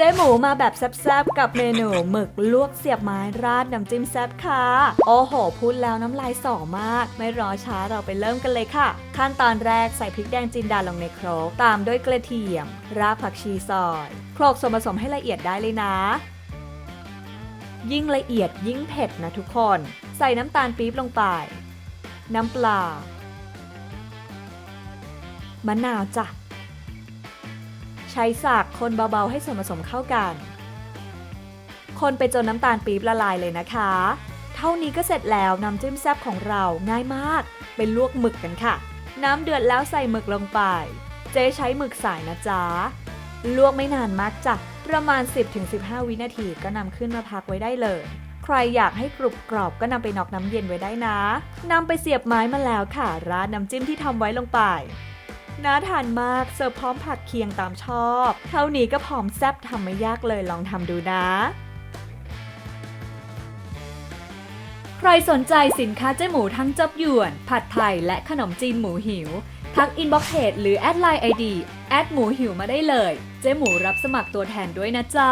เจ๊หมูมาแบบแซ่บๆ กับเมนูหมึกลวกเสียบไม้ราดน้ำจิ้มแซ่บค่ะ โอ้โห พูดแล้วน้ำลายสอมาก ไม่รอช้าเราไปเริ่มกันเลยค่ะ ขั้นตอนแรกใส่พริกแดงจินดาลงในโครก ตามด้วยกระเทียม รากผักชีซอย โครกส่วนผสมให้ละเอียดได้เลยนะ ยิ่งละเอียดยิ่งเผ็ดนะทุกคน ใส่น้ำตาลปี๊บลงไป น้ำปลามะนาวจ้ะ ช้สากคนเบาๆให้ส่วนผสมเข้ากัน คนไปจนน้ำตาลปี๊บละลายเลยนะคะ เท่านี้ก็เสร็จแล้วน้ำจิ้มแซ่บของเราง่ายมาก เป็นลวกหมึกกันค่ะ น้ำเดือดแล้วใส่หมึกลงไป เจ๊ใช้หมึกสายนะจ๊ะ ลวกไม่นานมากจ้ะ ประมาณ 10-15 วินาทีก็นำขึ้นมาพักไว้ได้เลยใครอยากให้กรุบกรอบก็นำไปนอกน้ำเย็นไว้ได้นะนำไปเสียบไม้มาแล้วค่ะราดน้ำจิ้มที่ทำไว้ลงไป น่าทานมากเสิร์ฟพร้อมผักเคียงตามชอบ เท่านี้ก็พร้อมแซ่บทำไม่ยากเลยลองทำดูนะ ใครสนใจสินค้าเจ๊หมูทั้งจับหยวน ผัดไทยและขนมจีนหมูหิว ทักอินบ็อกเพจหรือแอดไลน์ไอดีแอดหมูหิวมาได้เลย เจ๊หมูรับสมัครตัวแทนด้วยนะจ๊ะ